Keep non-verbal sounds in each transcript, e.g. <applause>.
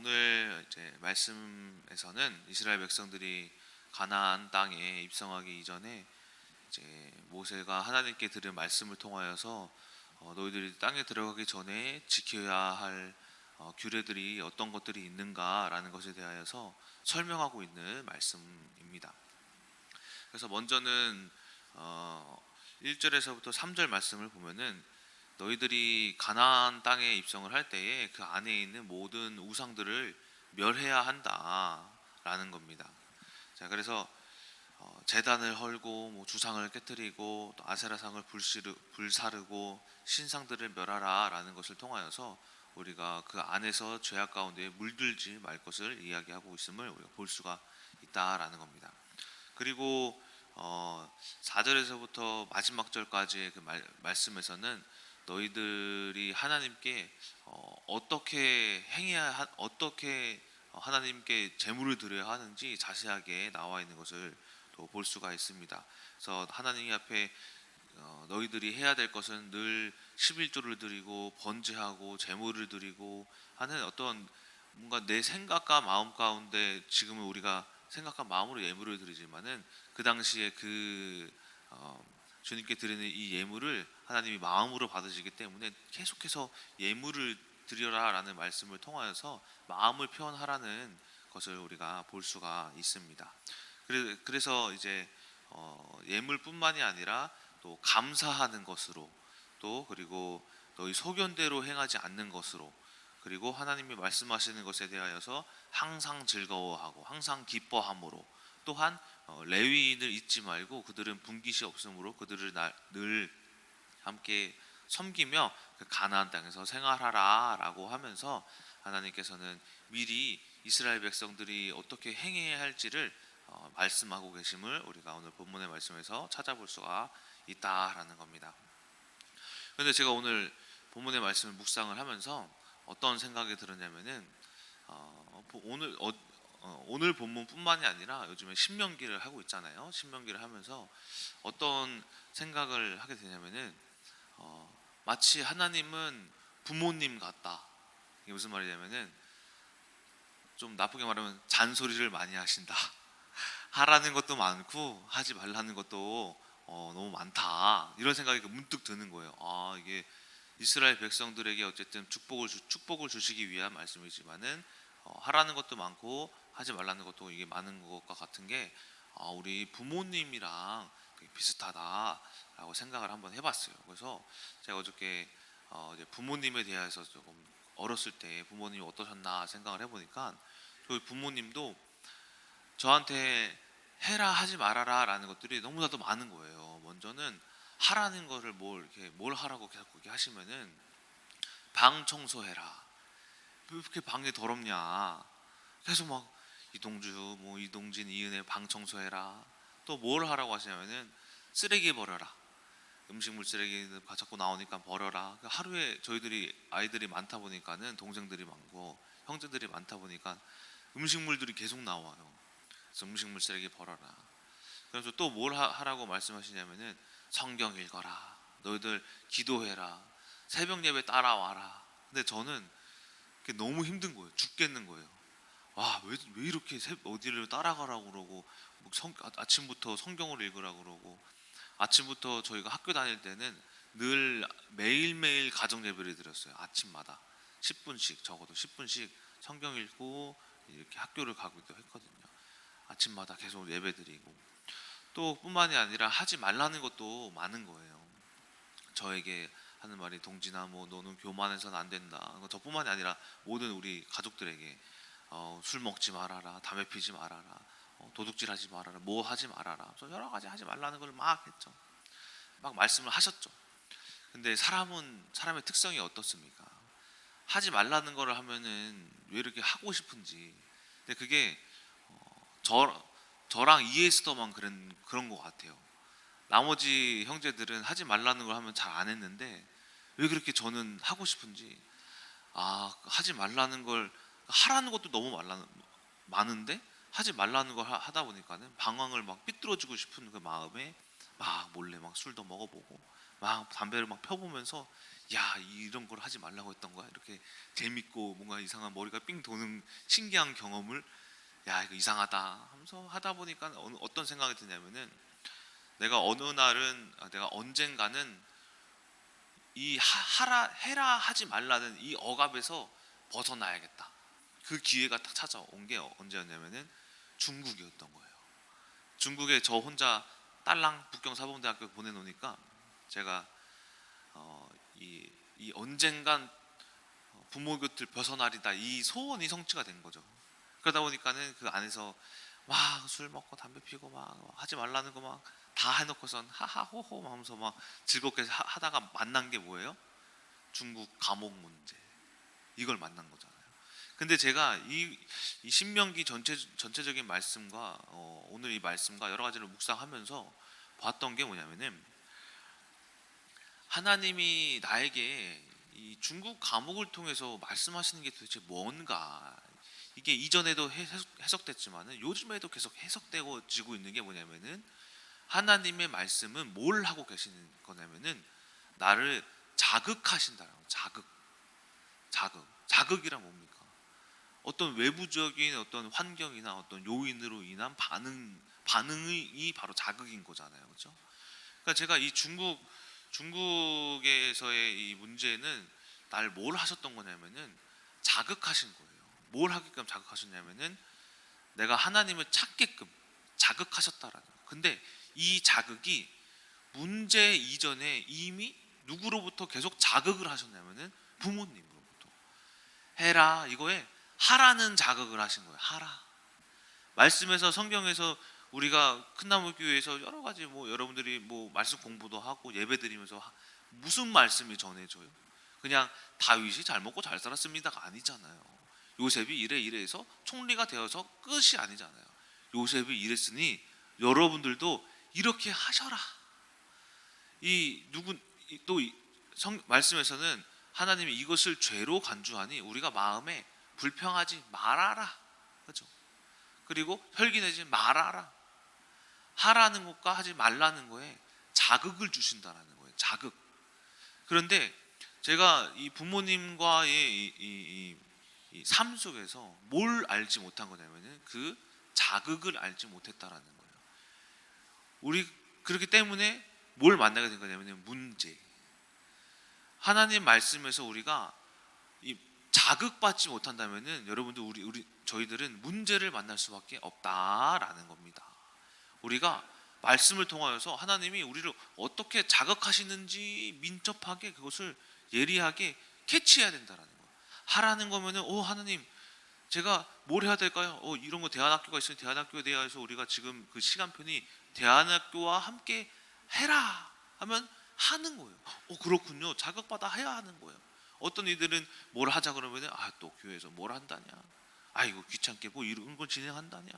오늘 이제 말씀에서는 이스라엘 백성들이 가나안 땅에 입성하기 이전에 이제 모세가 하나님께 들은 말씀을 통하여서 어, 너희들이 땅에 들어가기 전에 지켜야 할 어, 규례들이 어떤 것들이 있는가라는 것에 대하여서 설명하고 있는 말씀입니다. 그래서 먼저는 어, 1절에서부터 3절 말씀을 보면은 너희들이 가나안 땅에 입성을 할 때에 그 안에 있는 모든 우상들을 멸해야 한다라는 겁니다. 자, 그래서 어, 재단을 헐고 뭐 주상을 깨뜨리고 또 아세라상을 불시르, 불사르고 신상들을 멸하라라는 것을 통하여서 우리가 그 안에서 죄악 가운데 물들지 말 것을 이야기하고 있음을 우리가 볼 수가 있다라는 겁니다. 그리고 어, 4절에서부터 마지막 절까지의 그 말, 말씀에서는 너희들이 하나님께 어, 어떻게 행해야 하, 어떻게 하나님께 제물을 드려야 하는지 자세하게 나와 있는 것을 또 볼 수가 있습니다. 그래서 하나님 앞에 어, 너희들이 해야 될 것은 늘 11조를 드리고 번제하고 제물을 드리고 하는 어떤 뭔가 내 생각과 마음 가운데 지금은 우리가 생각과 마음으로 예물을 드리지만은 그 당시에 그 어, 주님께 드리는 이 예물을 하나님이 마음으로 받으시기 때문에 계속해서 예물을 드려라라는 말씀을 통하여서 마음을 표현하라는 것을 우리가 볼 수가 있습니다. 그래- 그래서 이제 어, 예물뿐만이 아니라 또 감사하는 것으로 또 그리고 너희 소견대로 행하지 않는 것으로 그리고 하나님이 말씀하시는 것에 대하여서 항상 즐거워하고 항상 기뻐함으로 또한 어, 레위인을 잊지 말고 그들은 분깃이 없으므로 그들을 나- 늘 함께 섬기며 그 가나안 땅에서 생활하라라고 하면서 하나님께서는 미리 이스라엘 백성들이 어떻게 행해야 할지를 어, 말씀하고 계심을 우리가 오늘 본문의 말씀에서 찾아볼 수가 있다라는 겁니다. 그런데 제가 오늘 본문의 말씀을 묵상을 하면서 어떤 생각이 들었냐면은 어, 보- 오늘 어, 어, 오늘 본문뿐만이 아니라 요즘에 신명기를 하고 있잖아요. 신명기를 하면서 어떤 생각을 하게 되냐면은 어, 마치 하나님은 부모님 같다. 이게 무슨 말이냐면은 좀 나쁘게 말하면 잔소리를 많이 하신다. <laughs> 하라는 것도 많고 하지 말라는 것도 어, 너무 많다. 이런 생각이 문득 드는 거예요. 아 이게 이스라엘 백성들에게 어쨌든 축복을 주, 축복을 주시기 위한 말씀이지만은 어, 하라는 것도 많고 하지 말라는 것도 이게 많은 것과 같은 게 아, 우리 부모님이랑 비슷하다라고 생각을 한번 해봤어요. 그래서 제가 어저께 어, 이제 부모님에 대해서 조금 어렸을 때 부모님이 어떠셨나 생각을 해보니까 저희 부모님도 저한테 해라 하지 말아라라는 것들이 너무나도 많은 거예요. 먼저는 하라는 거를 뭘 이렇게 뭘 하라고 계속 그렇게 하시면은 방 청소해라. 왜 이렇게 방이 더럽냐? 계속 막 이동주 뭐 이동진 이은혜 방 청소해라. 또 뭘 하라고 하시냐면은 쓰레기 버려라. 음식물 쓰레기 자꾸 나오니까 버려라. 그 하루에 저희들이 아이들이 많다 보니까는 동생들이 많고 형제들이 많다 보니까 음식물들이 계속 나와요. 그래서 음식물 쓰레기 버려라. 그래서 또 뭘 하라고 말씀하시냐면은 성경 읽어라. 너희들 기도해라. 새벽 예배 따라와라. 근데 저는 너무 힘든 거예요. 죽겠는 거예요. 와, 왜, 왜 이렇게 새- 어디를 따라가라고 그러고 뭐 성, 아- 아침부터 성경을 읽으라고 그러고 아침부터 저희가 학교 다닐 때는 늘 매일매일 가정 예배를 드렸어요. 아침마다 10분씩 적어도 10분씩 성경 읽고 이렇게 학교를 가기도 했거든요. 아침마다 계속 예배 드리고 또 뿐만이 아니라 하지 말라는 것도 많은 거예요. 저에게 하는 말이 동진아 뭐 너는 교만해서는 안 된다. 뭐 저뿐만이 아니라 모든 우리 가족들에게 어, 술 먹지 말아라, 담배 피지 말아라, 어, 도둑질하지 말아라, 뭐 하지 말아라. 여러 가지 하지 말라는 걸 막 했죠. 막 말씀을 하셨죠. 근데 사람은 사람의 특성이 어떻습니까? 하지 말라는 거를 하면은 왜 이렇게 하고 싶은지. 근데 그게 어, 저 저랑 이에스더만 그런 그런 것 같아요. 나머지 형제들은 하지 말라는 걸 하면 잘 안 했는데 왜 그렇게 저는 하고 싶은지 아 하지 말라는 걸 하라는 것도 너무 말라 많은데 하지 말라는 걸 하- 하다 보니까는 방황을 막 삐뚤어지고 싶은 그 마음에 막 몰래 막 술도 먹어보고 막 담배를 막 펴보면서 야 이런 걸 하지 말라고 했던 거야. 이렇게 재밌고 뭔가 이상한 머리가 삥 도는 신기한 경험을 야 이거 이상하다 하면서 하다 보니까 어느, 어떤 생각이 드냐면은 내가 어느 날은 아, 내가 언젠가는 이 하, 하라 해라 하지 말라는 이 억압에서 벗어나야겠다 그 기회가 딱 찾아온 게 언제였냐면은 중국이었던 거예요 중국에 저 혼자 딸랑 북경 사범대학교 보내놓으니까 제가 어, 이, 이 언젠간 부모 곁을 벗어나리다 이 소원이 성취가 된 거죠. 그러다 보니까는 그 안에서 막 술 먹고 담배 피고 막 하지 말라는 거 막 다 해놓고선 하하호호 하면서 막 즐겁게 하- 하다가 만난 게 뭐예요? 중국 감옥 문제 이걸 만난 거잖아요. 근데 제가 이, 이 신명기 전체 전체적인 말씀과 어, 오늘 이 말씀과 여러 가지를 묵상하면서 봤던 게 뭐냐면은 하나님이 나에게 이 중국 감옥을 통해서 말씀하시는 게 도대체 뭔가? 이게 이전에도 해석, 해석됐지만은 요즘에도 계속 해석되고 지고 있는 게 뭐냐면은 하나님의 말씀은 뭘 하고 계시는 거냐면은 나를 자극하신다라고 자극. 자극. 자극이란 뭡니까 어떤 외부적인 어떤 환경이나 어떤 요인으로 인한 반응 반응이 바로 자극인 거잖아요 그렇죠 그러니까 제가 이 중국 중국에서의 이 문제는 날 뭘 하셨던 거냐면은 자극하신 거예요. 뭘 하게끔 자극하셨냐면은 내가 하나님을 찾게끔 자극하셨다라는. 근데 이 자극이 문제 이전에 이미 누구로부터 계속 자극을 하셨냐면은 부모님으로부터 해라 이거에 하라는 자극을 하신 거예요. 하라. 말씀에서 성경에서 우리가 큰나무 교회에서 여러 가지 뭐 여러분들이 뭐 말씀 공부도 하고 예배 드리면서 하- 무슨 말씀이 전해져요? 그냥 다윗이 잘 먹고 잘 살았습니다가 아니잖아요. 요셉이 이래 이래 해서 총리가 되어서 끝이 아니잖아요. 요셉이 이랬으니 여러분들도 이렇게 하셔라. 이 누구 이- 또 이- 성, 말씀에서는 하나님이 이것을 죄로 간주하니 우리가 마음에 불평하지 말아라. 그렇죠? 그리고 혈기내지 말아라. 하라는 것과 하지 말라는 거에 자극을 주신다라는 거예요. 자극. 그런데 제가 이 부모님과의 이, 이, 이, 이 삶 속에서 뭘 알지 못한 거냐면은 그 자극을 알지 못했다라는 거예요. 우리 그렇기 때문에 뭘 만나게 된 거냐면은 문제. 하나님 말씀에서 우리가 이 자극받지 못한다면은 여러분들 우리 우리 저희들은 문제를 만날 수밖에 없다라는 겁니다. 우리가 말씀을 통하여서 하나님이 우리를 어떻게 자극하시는지 민첩하게 그것을 예리하게 캐치해야 된다라는 거예요. 하라는 거면은 오 하나님 제가 뭘 해야 될까요? 어 이런 거 대안학교가 있으니 대안학교에 대해서 우리가 지금 그 시간편이 대안학교와 함께 해라 하면 하는 거예요. 어 그렇군요. 자극받아 해야 하는 거예요. 어떤 이들은 뭘 하자 그러면은 아또 교회에서 뭘 한다냐. 아이고 귀찮게 뭐 이런 걸 진행한다냐.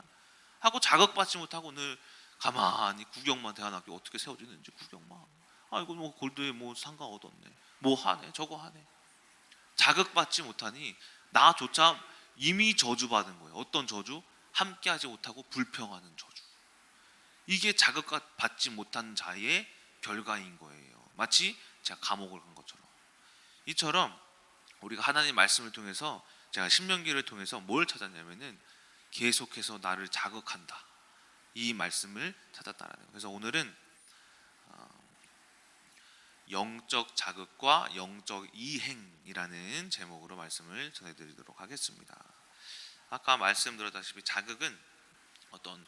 하고 자극받지 못하고 늘 가만히 구경만 대안학교 어떻게 세워지는지 구경만. 아이고 뭐 골드에 뭐 상가 얻었네. 뭐 하네 저거 하네. 자극받지 못하니 나조차 이미 저주받은 거예요. 어떤 저주? 함께하지 못하고 불평하는 저주. 이게 자극받지 못한 자의 결과인 거예요. 마치 제가 감옥을 간 것처럼. 이처럼 우리가 하나님 말씀을 통해서 제가 신명기를 통해서 뭘 찾았냐면은 계속해서 나를 자극한다. 이 말씀을 찾았다라는 거예요. 그래서 오늘은 어, 영적 자극과 영적 이행이라는 제목으로 말씀을 전해드리도록 하겠습니다. 아까 말씀드렸다시피 자극은 어떤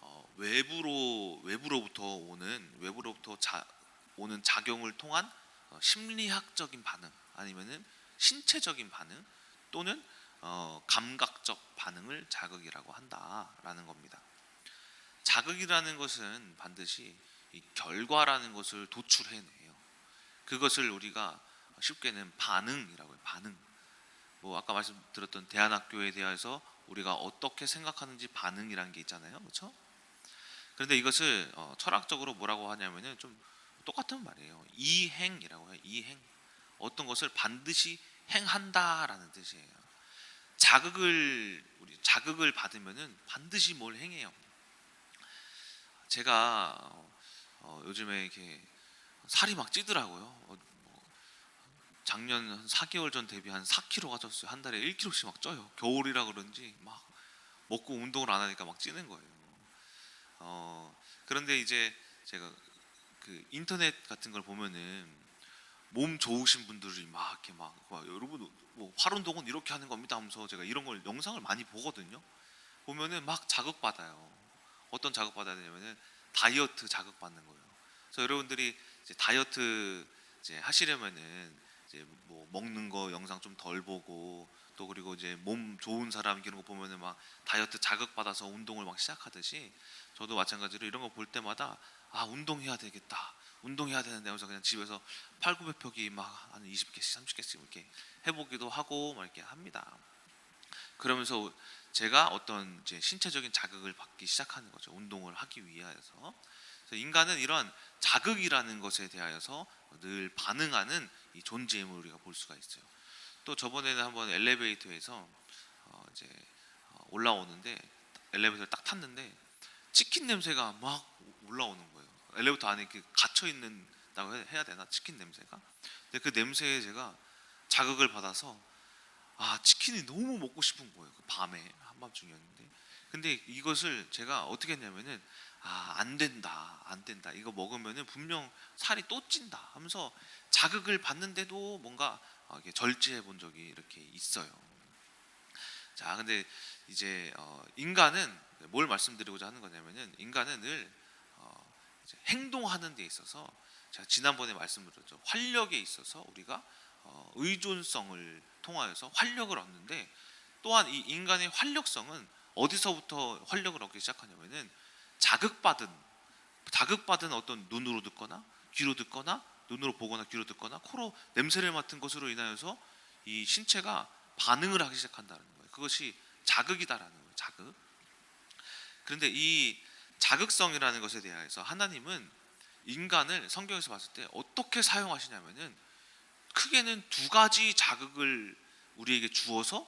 어, 외부로 외부로부터 오는 외부로부터 자, 오는 작용을 통한 어, 심리학적인 반응 아니면은 신체적인 반응 또는 어, 감각적 반응을 자극이라고 한다라는 겁니다. 자극이라는 것은 반드시 이 결과라는 것을 도출해내요. 그것을 우리가 쉽게는 반응이라고 해요. 반응. 뭐 아까 말씀드렸던 대안학교에 대해서 우리가 어떻게 생각하는지 반응이라는 게 있잖아요. 그렇죠? 그런데 이것을 어, 철학적으로 뭐라고 하냐면은 좀 똑같은 말이에요. 이행이라고 해요. 이행. 어떤 것을 반드시 행한다라는 뜻이에요. 자극을 우리 자극을 받으면은 반드시 뭘 행해요. 제가 어, 어, 요즘에 이렇게 살이 막 찌더라고요. 어, 뭐, 작년 한 4개월 전 대비 한 4kg가 쪘어요. 한 달에 1kg씩 막 쪄요. 겨울이라 그런지 막 먹고 운동을 안 하니까 막 찌는 거예요. 어, 그런데 이제 제가 그 인터넷 같은 걸 보면은 몸 좋으신 분들이 막 이렇게 막, 막 여러분 뭐 활 운동은 이렇게 하는 겁니다 하면서 제가 이런 걸 영상을 많이 보거든요. 보면은 막 자극 받아요. 어떤 자극 받아야 되냐면은 다이어트 자극 받는 거예요. 그래서 여러분들이 이제 다이어트 이제 하시려면은 이제 뭐 먹는 거 영상 좀 덜 보고 또 그리고 이제 몸 좋은 사람 이런 거 보면은 막 다이어트 자극 받아서 운동을 막 시작하듯이 저도 마찬가지로 이런 거 볼 때마다 아 운동해야 되겠다 운동해야 되는데 하면서 그냥 집에서 8, 900벽이 막한 20개씩 30개씩 이렇게 해보기도 하고 막 이렇게 합니다. 그러면서 제가 어떤 이제 신체적인 자극을 받기 시작하는 거죠. 운동을 하기 위하여서. 인간은 이런 자극이라는 것에 대하여서 늘 반응하는 이 존재임을 우리가 볼 수가 있어요. 또 저번에는 한번 엘리베이터에서 어 이제 어 올라오는데 엘리베이터를 딱 탔는데 치킨 냄새가 막 올라오는 거예요. 엘리베이터 안에 이렇게 갇혀 있는다고 해- 해야 되나 치킨 냄새가? 근데 그 냄새에 제가 자극을 받아서 아 치킨이 너무 먹고 싶은 거예요. 그 밤에 한밤중이었는데. 근데 이것을 제가 어떻게 했냐면은 아 안 된다 안 된다 이거 먹으면은 분명 살이 또 찐다 하면서 자극을 받는데도 뭔가 어, 이게 절제해 본 적이 이렇게 있어요. 자 근데 이제 어, 인간은 뭘 말씀드리고자 하는 거냐면은 인간은 늘 행동하는 데 있어서 제가 지난번에 말씀드렸죠 활력에 있어서 우리가 어, 의존성을 통하여서 활력을 얻는데 또한 이 인간의 활력성은 어디서부터 활력을 얻기 시작하냐면은 자극받은 자극받은 어떤 눈으로 듣거나 귀로 듣거나 눈으로 보거나 귀로 듣거나 코로 냄새를 맡은 것으로 인하여서 이 신체가 반응을 하기 시작한다는 거예요. 그것이 자극이다라는 거예요. 자극. 그런데 이 자극성이라는 것에 대해서 하나님은 인간을 성경에서 봤을 때 어떻게 사용하시냐면은 크게는 두 가지 자극을 우리에게 주어서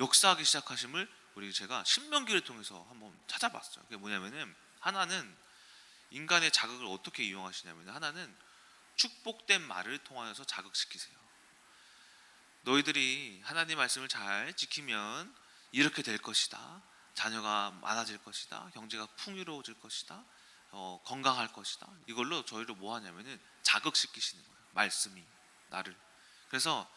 역사하기 시작하심을 우리 제가 신명기를 통해서 한번 찾아봤어요. 그게 뭐냐면은 하나는 인간의 자극을 어떻게 이용하시냐면 하나는 축복된 말을 통하여서 자극시키세요. 너희들이 하나님 말씀을 잘 지키면 이렇게 될 것이다. 자녀가 많아질 것이다. 경제가 풍요로워질 것이다. 어, 건강할 것이다. 이걸로 저희를 뭐 하냐면은 자극시키시는 거예요. 말씀이 나를. 그래서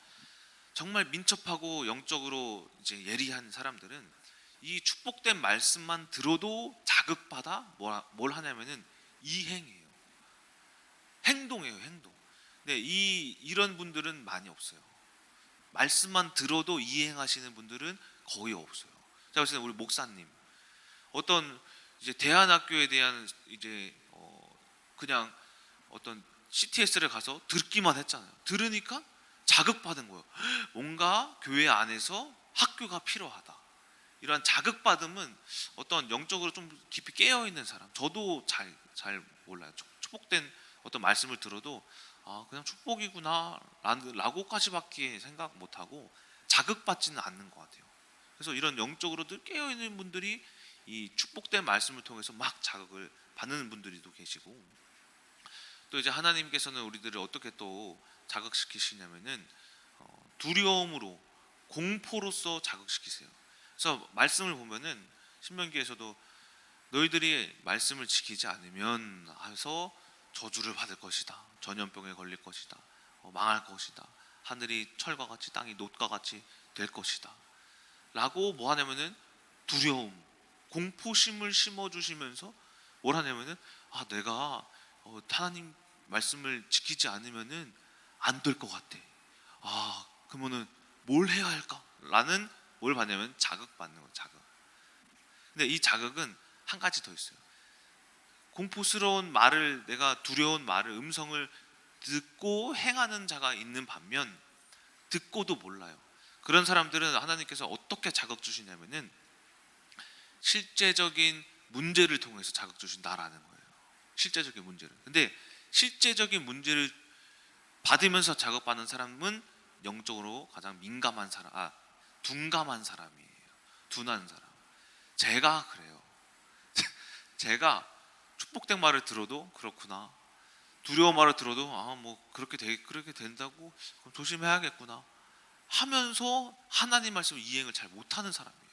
정말 민첩하고 영적으로 이제 예리한 사람들은 이 축복된 말씀만 들어도 자극받아 뭘, 뭘 하냐면은 이행해요. 행동해요, 행동. 근데 이 이런 분들은 많이 없어요. 말씀만 들어도 이행하시는 분들은 거의 없어요. 자, 그래서 우리 목사님 어떤 이제 대안학교에 대한 이제 어 그냥 어떤 CTS를 가서 듣기만 했잖아요. 들으니까 자극받은 거예요. 뭔가 교회 안에서 학교가 필요하다. 이러한 자극받음은 어떤 영적으로 좀 깊이 깨어 있는 사람, 저도 잘 잘 몰라요. 축- 축복된 어떤 말씀을 들어도 아 그냥 축복이구나라고까지밖에 생각 못하고 자극받지는 않는 것 같아요. 그래서 이런 영적으로 늘 깨어 있는 분들이 이 축복된 말씀을 통해서 막 자극을 받는 분들이도 계시고 또 이제 하나님께서는 우리들을 어떻게 또 자극시키시냐면은 어, 두려움으로 공포로서 자극시키세요. 그래서 말씀을 보면은 신명기에서도 너희들이 말씀을 지키지 않으면 해서 저주를 받을 것이다. 전염병에 걸릴 것이다. 어, 망할 것이다. 하늘이 철과 같이 땅이 놋과 같이 될 것이다. 라고 뭐 하냐면은 두려움, 공포심을 심어 주시면서 뭘 하냐면은 아 내가 어, 하나님 말씀을 지키지 않으면은 안 될 것 같아. 아 그러면은 뭘 해야 할까? 라는 뭘 받냐면 자극받는 거예요. 자극. 근데 이 자극은 한 가지 더 있어요. 공포스러운 말을 내가 두려운 말을 음성을 듣고 행하는 자가 있는 반면 듣고도 몰라요. 그런 사람들은 하나님께서 어떻게 자극 주시냐면은 실제적인 문제를 통해서 자극 주신다라는 거예요. 실제적인 문제를. 근데 실제적인 문제를 받으면서 자극받는 사람은 영적으로 가장 민감한 사람, 아 둔감한 사람이에요. 둔한 사람. 제가 그래요. <laughs> 제가 축복된 말을 들어도 그렇구나. 두려워 말을 들어도 아 뭐 그렇게 되, 그렇게 된다고 그럼 조심해야겠구나 하면서 하나님 말씀을 이행을 잘 못하는 사람이에요.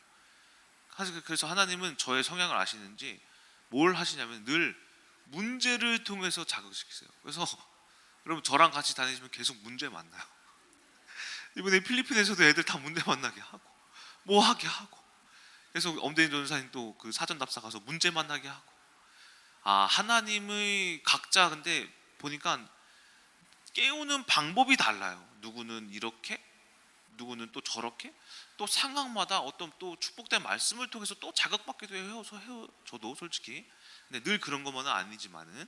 사실 그래서 하나님은 저의 성향을 아시는지 뭘 하시냐면 늘 문제를 통해서 자극시키세요. 그래서 <laughs> 여러분 저랑 같이 다니시면 계속 문제 만나요. <laughs> 이번에 필리핀에서도 애들 다 문제 만나게 하고 뭐 하게 하고 그래서 엄대인 전사님 또 그 사전 답사 가서 문제 만나게 하고 아 하나님의 각자 근데 보니까 깨우는 방법이 달라요. 누구는 이렇게 누구는 또 저렇게 또 상황마다 어떤 또 축복된 말씀을 통해서 또 자극받기도 해요. 저 해요. 저도 솔직히 근데 늘 그런 것만은 아니지만은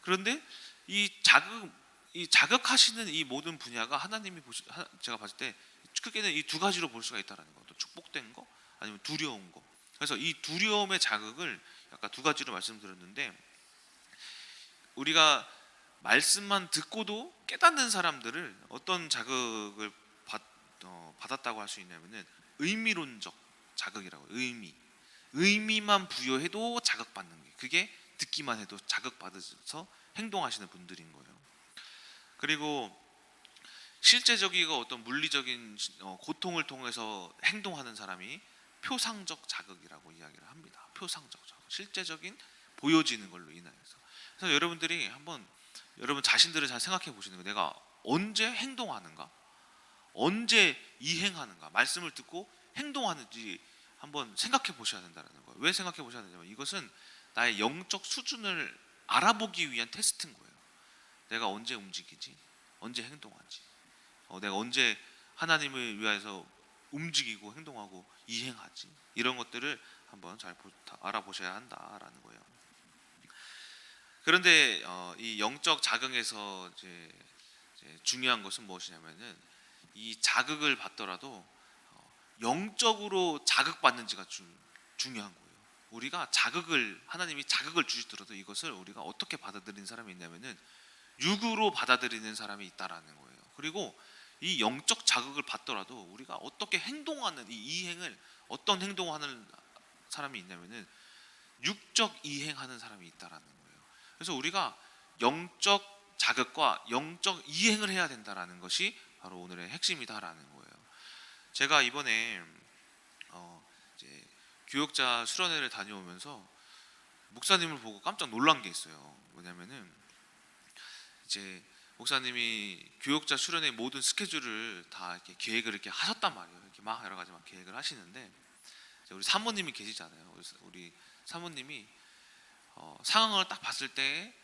그런데 이 자극 이 자극하시는 이 모든 분야가 하나님이 보시 하- 제가 봤을 때 크게는 이 두 가지로 볼 수가 있다라는 거. 또 축복된 거 아니면 두려운 거. 그래서 이 두려움의 자극을 약간 두 가지로 말씀드렸는데 우리가 말씀만 듣고도 깨닫는 사람들을 어떤 자극을 받, 어, 받았다고 할 수 있냐면은 의미론적 자극이라고. 의미 의미만 부여해도 자극받는 게 그게 듣기만 해도 자극받아서 행동하시는 분들인 거예요. 그리고 실제적이고 어떤 물리적인 어, 고통을 통해서 행동하는 사람이 표상적 자극이라고 이야기를 합니다. 표상적 자극, 실제적인 보여지는 걸로 인하여서. 그래서 여러분들이 한번 여러분 자신들을 잘 생각해 보시는 거예요. 내가 언제 행동하는가? 언제 이행하는가? 말씀을 듣고 행동하는지 한번 생각해 보셔야 된다는 거예요. 왜 생각해 보셔야 되냐면 이것은 나의 영적 수준을 알아보기 위한 테스트인 거예요. 내가 언제 움직이지? 언제 행동하지? 어, 내가 언제 하나님을 위하여서 움직이고 행동하고 이행하지? 이런 것들을 한번 잘 보- 다 알아보셔야 한다라는 거예요. 그런데 어, 이 영적 자극에서 이제, 이제 중요한 것은 무엇이냐면은 이 자극을 받더라도 어, 영적으로 자극받는지가 주, 중요한 거예요. 우리가 자극을 하나님이 자극을 주시더라도 이것을 우리가 어떻게 받아들이는 사람이 있냐면은 육으로 받아들이는 사람이 있다라는 거예요. 그리고 이 영적 자극을 받더라도 우리가 어떻게 행동하는 이 이행을 어떤 행동하는 사람이 있냐면은 육적 이행하는 사람이 있다라는 거예요. 그래서 우리가 영적 자극과 영적 이행을 해야 된다라는 것이 바로 오늘의 핵심이다라는 거예요. 제가 이번에 어 이제 교역자 수련회를 다녀오면서 목사님을 보고 깜짝 놀란 게 있어요. 뭐냐면은 이제 목사님이 교역자 수련회 모든 스케줄을 다 이렇게 계획을 이렇게 하셨단 말이에요. 이렇게 막 여러 가지 막 계획을 하시는데 우리 사모님이 계시잖아요. 우리 사모님이 어, 상황을 딱 봤을 때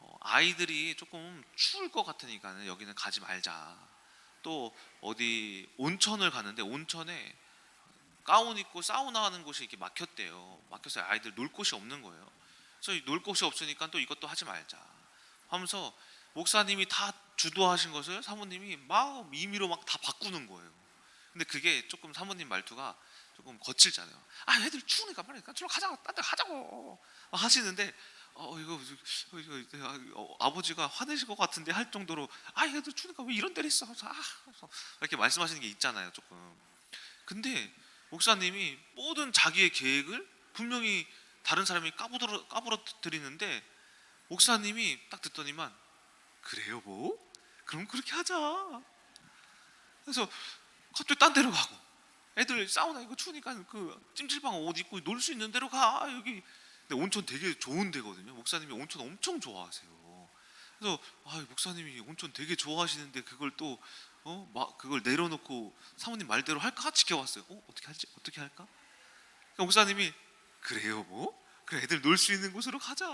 어, 아이들이 조금 추울 것 같으니까는 여기는 가지 말자. 또 어디 온천을 가는데 온천에 가운 입고 사우나 하는 곳이 이렇게 막혔대요. 막혀서 아이들 놀 곳이 없는 거예요. 그래서 이놀 곳이 없으니까 또 이것도 하지 말자. 하면서 목사님이 다 주도하신 것을 사모님이 막 임의로 막 다 바꾸는 거예요. 근데 그게 조금 사모님 말투가 조금 거칠잖아요. 아, 애들 추우니까 빨리 들어 가자, 딴데 가자고 하시는데 어 이거, 이거, 이거 어, 아버지가 화내실 것 같은데 할 정도로 아, 애들 추우니까 왜 이런 데를 있어? 아, 이렇게 말씀하시는 게 있잖아요, 조금. 근데 목사님이 모든 자기의 계획을 분명히 다른 사람이 까부러 까부러뜨리는데 목사님이 딱 듣더니만 그래요 뭐? 그럼 그렇게 하자. 그래서 갑자기 딴 데로 가고 애들 사우나 이거 추우니까 그 찜질방 옷 입고 놀 수 있는 데로 가 여기. 근데 온천 되게 좋은 데거든요. 목사님이 온천 엄청 좋아하세요. 그래서 아 목사님이 온천 되게 좋아하시는데 그걸 또 어, 막 그걸 내려놓고 사모님 말대로 할까 지켜봤어요. 어, 어떻게 할지 어떻게 할까? 그러니까 목사님이 그래요 뭐? 그래 애들 놀 수 있는 곳으로 가자.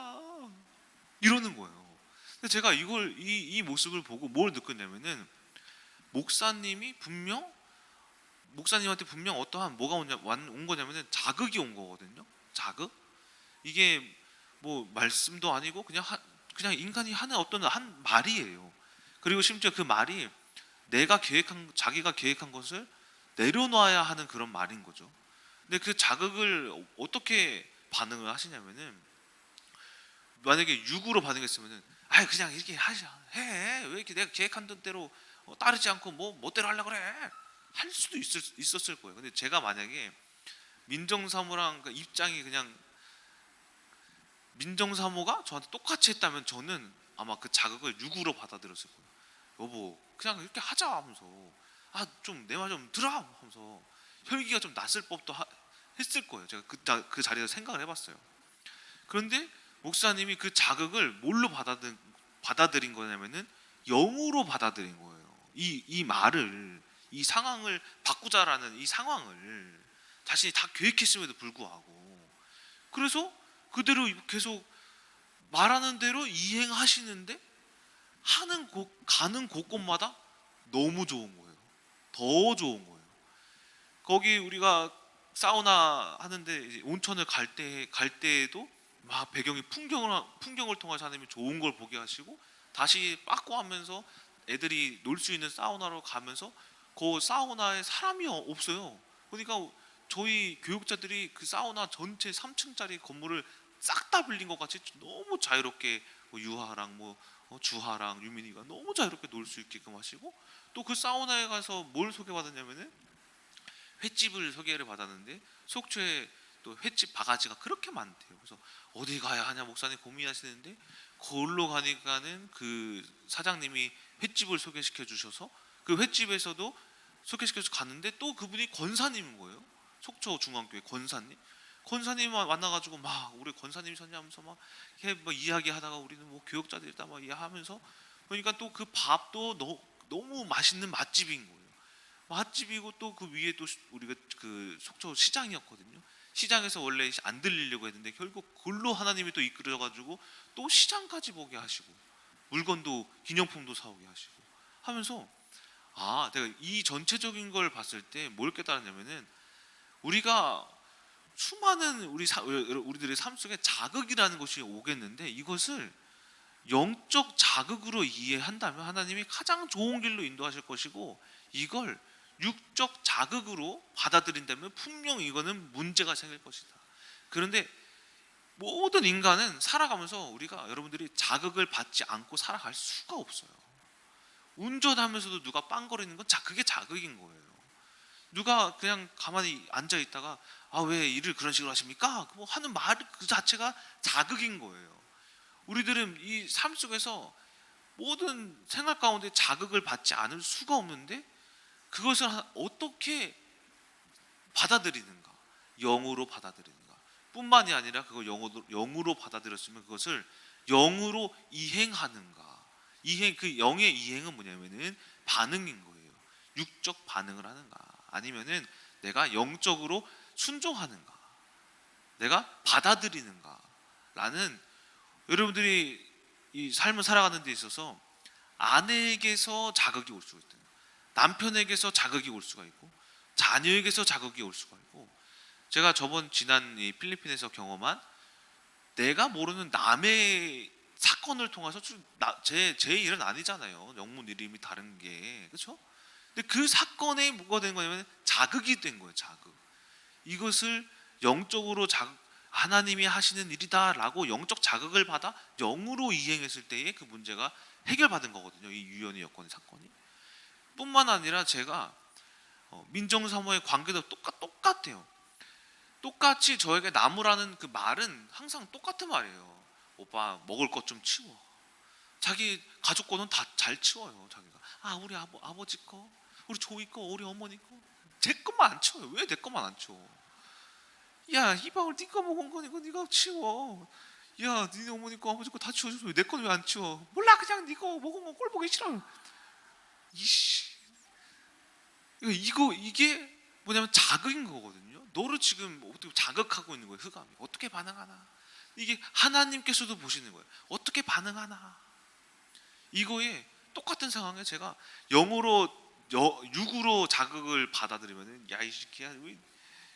이러는 거예요. 근데 제가 이걸 이, 이 모습을 보고 뭘 느꼈냐면은 목사님이 분명 목사님한테 분명 어떠한 뭐가 오냐, 완- 온 거냐면은 자극이 온 거거든요. 자극. 이게 뭐 말씀도 아니고 그냥 한, 그냥 인간이 하는 어떤 한 말이에요. 그리고 심지어 그 말이 내가 계획한 자기가 계획한 것을 내려놔야 하는 그런 말인 거죠. 근데 그 자극을 어떻게 반응을 하시냐면은 만약에 육으로 반응했으면은 아 그냥 이렇게 하자 해왜 이렇게 내가 계획한 대로 어, 따르지 않고 뭐 멋대로 하려 그래 할 수도 있을, 있었을 거예요. 근데 제가 만약에 민정사모랑 그 입장이 그냥 민정사모가 저한테 똑같이 했다면 저는 아마 그 자극을 육으로 받아들였을 거예요. 여보 그냥 이렇게 하자 하면서 아 좀 내 말 좀 들어 하면서 혈기가 좀 났을 법도 하- 했을 거예요. 제가 그, 자- 그 자리에서 생각을 해봤어요. 그런데 목사님이 그 자극을 뭘로 받아들, 받아들인 거냐면은 영으로 받아들인 거예요. 이, 이 말을 이 상황을 바꾸자라는 이 상황을 자신이 다 계획했음에도 불구하고 그래서 그대로 계속 말하는 대로 이행하시는데 하는 곳 가는 곳곳마다 너무 좋은 거예요. 더 좋은 거예요. 거기 우리가 사우나 하는데 온천을 갈 때 갈 때에도 막 배경이 풍경을 풍경을 통해서 하나님이 좋은 걸 보게 하시고 다시 빠꾸 하면서 애들이 놀 수 있는 사우나로 가면서 그 사우나에 사람이 어- 없어요. 그러니까 저희 교육자들이 그 사우나 전체 3층짜리 건물을 싹다 빌린 것 같이 너무 자유롭게 뭐 유하랑 뭐 어, 주하랑 유민이가 너무 자유롭게 놀 수 있게끔 하시고 또 그 사우나에 가서 뭘 소개받았냐면은 횟집을 소개를 받았는데 속초에 또 횟집 바가지가 그렇게 많대요. 그래서 어디 가야 하냐 목사님 고민하시는데 거울로 가니까는 그 사장님이 횟집을 소개시켜 주셔서 그 횟집에서도 소개시켜서 갔는데 또 그분이 권사님인 거예요. 속초 중앙교회 권사님. 권사님 만나가지고 막 우리 권사님이셨냐 하면서 막 이렇게 뭐 이야기하다가 우리는 뭐 교육자들이다 막 이야기하면서 그러니까 또 그 밥도 너, 너무 맛있는 맛집인 거예요. 맛집이고 또 그 위에 또 시- 우리가 그 속초 시장이었거든요. 시장에서 원래 안 들리려고 했는데 결국 글로 하나님이 또 이끌어가지고 또 시장까지 보게 하시고 물건도 기념품도 사오게 하시고 하면서 아 내가 이 전체적인 걸 봤을 때 뭘 깨달았냐면은 우리가 수많은 우리 사, 우리들의 삶 속에 자극이라는 것이 오겠는데 이것을 영적 자극으로 이해한다면 하나님이 가장 좋은 길로 인도하실 것이고 이걸 육적 자극으로 받아들인다면 분명 이거는 문제가 생길 것이다. 그런데 모든 인간은 살아가면서 우리가 여러분들이 자극을 받지 않고 살아갈 수가 없어요. 운전하면서도 누가 빵거리는 건 자, 그게 자극인 거예요. 누가 그냥 가만히 앉아 있다가 아 왜 일을 그런 식으로 하십니까? 뭐 하는 말 그 자체가 자극인 거예요. 우리들은 이 삶 속에서 모든 생활 가운데 자극을 받지 않을 수가 없는데 그것을 하- 어떻게 받아들이는가? 영으로 받아들이는가? 뿐만이 아니라 그걸 영으로, 영으로 받아들였으면 그것을 영으로 이행하는가? 이행 그 영의 이행은 뭐냐면은 반응인 거예요. 육적 반응을 하는가? 아니면은 내가 영적으로 순종하는가? 내가 받아들이는가? 라는 여러분들이 이 삶을 살아가는 데 있어서 아내에게서 자극이 올 수가 있다. 남편에게서 자극이 올 수가 있고 자녀에게서 자극이 올 수가 있고 제가 저번 지난 이 필리핀에서 경험한 내가 모르는 남의 사건을 통해서 제, 제 일은 아니잖아요. 영문 이름이 다른 게 그렇죠? 근데 그 사건에 뭐가 된 거냐면 자극이 된 거예요. 자극. 이것을 영적으로 자극 하나님이 하시는 일이다라고 영적 자극을 받아 영으로 이행했을 때에 그 문제가 해결받은 거거든요. 이 유연의 여건의 사건이. 뿐만 아니라 제가 어, 민정사모의 관계도 똑같 똑같아요. 똑같이 저에게 나무라는 그 말은 항상 똑같은 말이에요. 오빠 먹을 것 좀 치워. 자기 가족 거는 다 잘 치워요. 자기가 아 우리 아버 아버지 거, 우리 조이 거, 우리 어머니 거, 제 것만 안 치워요. 왜 내 것만 안 치워? 야 이 방울 네가 먹은 거니까 네가 치워. 야 니네 어머니 거 아버지 거 다 치워줘서 내 건 왜 안 치워? 몰라 그냥 네가 먹은 거꼴 보기 싫어. 이씨 이거 이게 뭐냐면 자극인 거거든요. 너를 지금 어떻게 자극하고 있는 거예요. 흑암이 어떻게 반응하나? 이게 하나님께서도 보시는 거예요. 어떻게 반응하나? 이거에 똑같은 상황에 제가 영으로 여, 육으로 자극을 받아들이면은 야이 새끼야 왜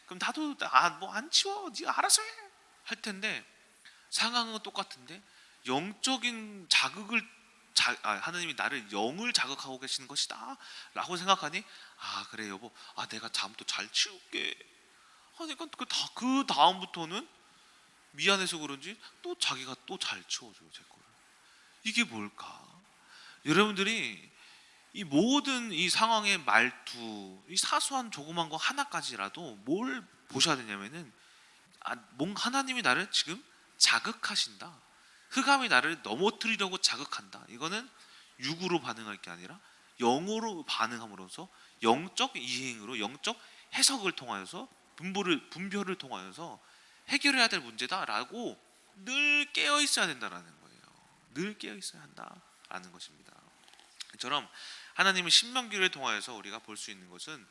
그럼 나도 아뭐 안 치워. 네가 알아서 해 할 텐데 상황은 똑같은데 영적인 자극을 자, 아, 하나님이 나를 영을 자극하고 계시는 것이다라고 생각하니 아 그래 여보. 아 내가 다음부터 잘 치울게. 하니까 그 다 그 다음부터는 미안해서 그런지 또 자기가 또 잘 치워줘요 제 거를. 이게 뭘까? 여러분들이 이 모든 이 상황의 말투 이 사소한 조그만 거 하나까지라도 뭘 보셔야 되냐면은 아, 뭔가 하나님이 나를 지금 자극하신다 흑암이 나를 넘어뜨리려고 자극한다. 이거는 육으로 반응할 게 아니라 영으로 반응함으로써 영적 이행으로 영적 해석을 통하여서 분별을 분별을 통하여서 해결해야 될 문제다라고 늘 깨어 있어야 된다라는 거예요. 늘 깨어 있어야 한다라는 것입니다. 이처럼 하나님은 신명기를 통하여서 우리가 볼 수 있는 것은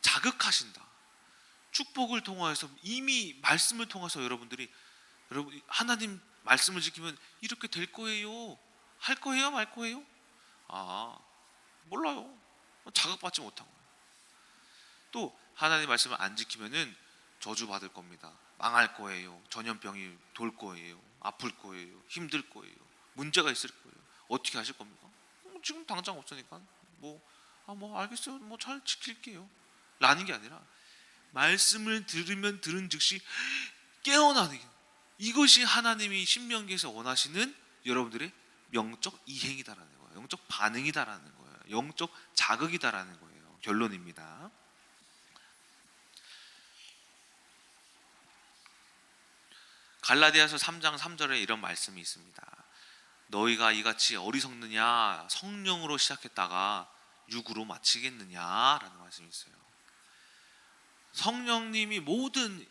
자극하신다. 축복을 통하여서 이미 말씀을 통해서 여러분들이 여러분 하나님 말씀을 지키면 이렇게 될 거예요. 할 거예요, 말 거예요? 아 몰라요. 자극받지 못하고 또 하나님 말씀을 안 지키면은 저주 받을 겁니다. 망할 거예요. 전염병이 돌 거예요. 아플 거예요. 힘들 거예요. 문제가 있을 거예요. 어떻게 하실 겁니까? 음, 지금 당장 없으니까 뭐 아 뭐 알겠어요. 뭐 잘 지킬게요. 라는 게 아니라 말씀을 들으면 들은 즉시 깨어나는 게 이것이 하나님이 신명기에서 원하시는 여러분들의 영적 이행이다라는 거예요. 영적 반응이다라는 거예요. 영적 자극이다라는 거예요. 결론입니다. 갈라디아서 3장 3절에 이런 말씀이 있습니다. 너희가 이같이 어리석느냐 성령으로 시작했다가 육으로 마치겠느냐라는 말씀이 있어요. 성령님이 모든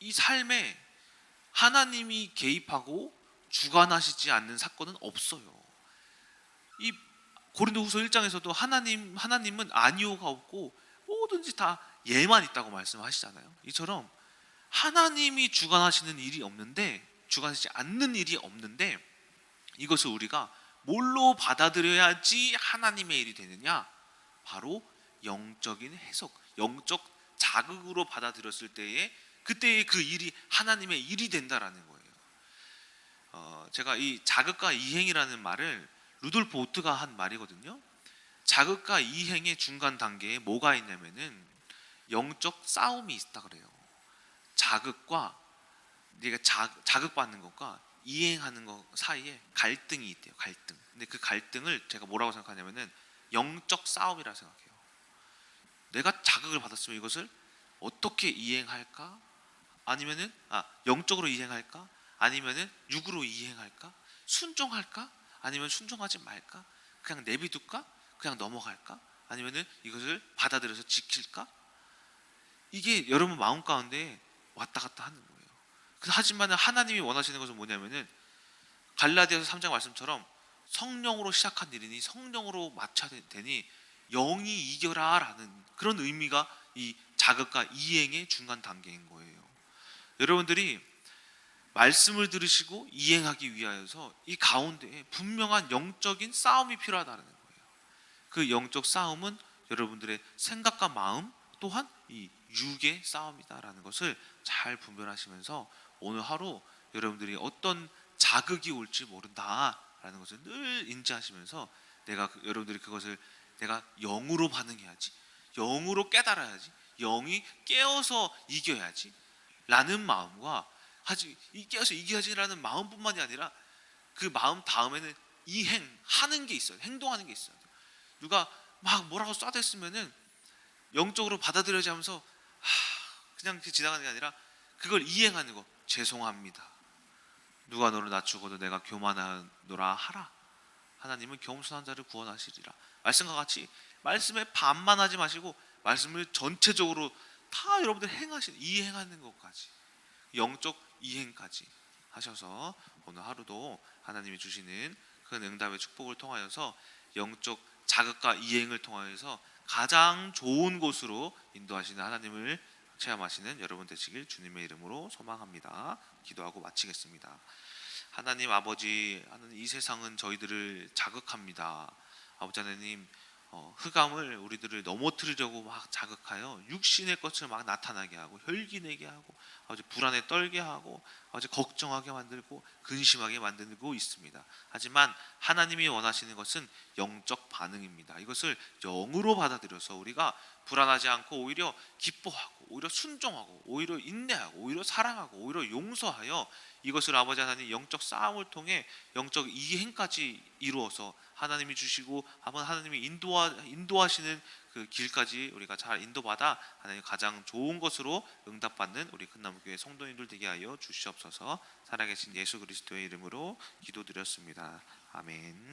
이 삶에 하나님이 개입하고 주관하시지 않는 사건은 없어요. 이 고린도후서 1장에서도 하나님 하나님은 아니오가 없고 뭐든지 다 예만 있다고 말씀하시잖아요. 이처럼 하나님이 주관하시는 일이 없는데 주관하시지 않는 일이 없는데 이것을 우리가 뭘로 받아들여야지 하나님의 일이 되느냐? 바로 영적인 해석, 영적 자극으로 받아들였을 때에 그때의 그 일이 하나님의 일이 된다라는 거예요. 어, 제가 이 자극과 이행이라는 말을 루돌프 오트가 한 말이거든요. 자극과 이행의 중간 단계에 뭐가 있냐면은 영적 싸움이 있다 그래요. 자극과 네가 자, 자극받는 것과 이행하는 것 사이에 갈등이 있대요. 갈등. 근데 그 갈등을 제가 뭐라고 생각하냐면은 영적 싸움이라 생각해요. 내가 자극을 받았으면 이것을 어떻게 이행할까? 아니면은 아 영적으로 이행할까? 아니면은 육으로 이행할까? 순종할까? 아니면 순종하지 말까? 그냥 내비둘까? 그냥 넘어갈까? 아니면은 이것을 받아들여서 지킬까? 이게 여러분 마음 가운데 왔다 갔다 하는 거예요. 그 하지만 하나님이 원하시는 것은 뭐냐면은 갈라디아서 3장 말씀처럼 성령으로 시작한 일이니 성령으로 마쳐야 되니 영이 이겨라라는 그런 의미가 이 자극과 이행의 중간 단계인 거예요. 여러분들이 말씀을 들으시고 이행하기 위하여서 이 가운데에 분명한 영적인 싸움이 필요하다는 거예요. 그 영적 싸움은 여러분들의 생각과 마음 또한 이 육의 싸움이다라는 것을 잘 분별하시면서 오늘 하루 여러분들이 어떤 자극이 올지 모른다라는 것을 늘 인지하시면서 내가 그- 여러분들이 그것을 내가 영으로 반응해야지 영으로 깨달아야지 영이 깨어서 이겨야지 라는 마음과 하지 이 깨어서 이겨야지라는 마음뿐만이 아니라 그 마음 다음에는 이행 하는 게 있어요. 행동하는 게 있어요. 누가 막 뭐라고 쏴댔으면은 영적으로 받아들여지 하면서 하, 그냥 지나가는 게 아니라 그걸 이행하는 거. 죄송합니다. 누가 너를 낮추고도 내가 교만하노라 하라. 하나님은 겸손한 자를 구원하시리라. 말씀과 같이 말씀에 반만 하지 마시고 말씀을 전체적으로 다 여러분들 행하시는 이행하는 것까지 영적 이행까지 하셔서 오늘 하루도 하나님이 주시는 그 응답의 축복을 통하여서 영적 자극과 이행을 통하여서 가장 좋은 곳으로 인도하시는 하나님을 체험하시는 여러분 되시길 주님의 이름으로 소망합니다. 기도하고 마치겠습니다. 하나님 아버지, 하나님 이 세상은 저희들을 자극합니다. 아버지 하나님 어, 흑암을 우리들을 넘어뜨리려고 막 자극하여 육신의 것을 막 나타나게 하고 혈기 내게 하고 아버지 불안에 떨게 하고 아버지 걱정하게 만들고 근심하게 만들고 있습니다. 하지만 하나님이 원하시는 것은 영적 반응입니다. 이것을 영으로 받아들여서 우리가 불안하지 않고 오히려 기뻐하고 오히려 순종하고 오히려 인내하고 오히려 사랑하고 오히려 용서하여 이것을 아버지 하나님 영적 싸움을 통해 영적 이행까지 이루어서 하나님이 주시고 한번 하나님이 인도하 인도하시는 그 길까지 우리가 잘 인도받아 하나님 가장 좋은 것으로 응답받는 우리 큰나무교회 성도님들 되게 하여 주시옵소서. 살아계신 예수 그리스도의 이름으로 기도드렸습니다. 아멘.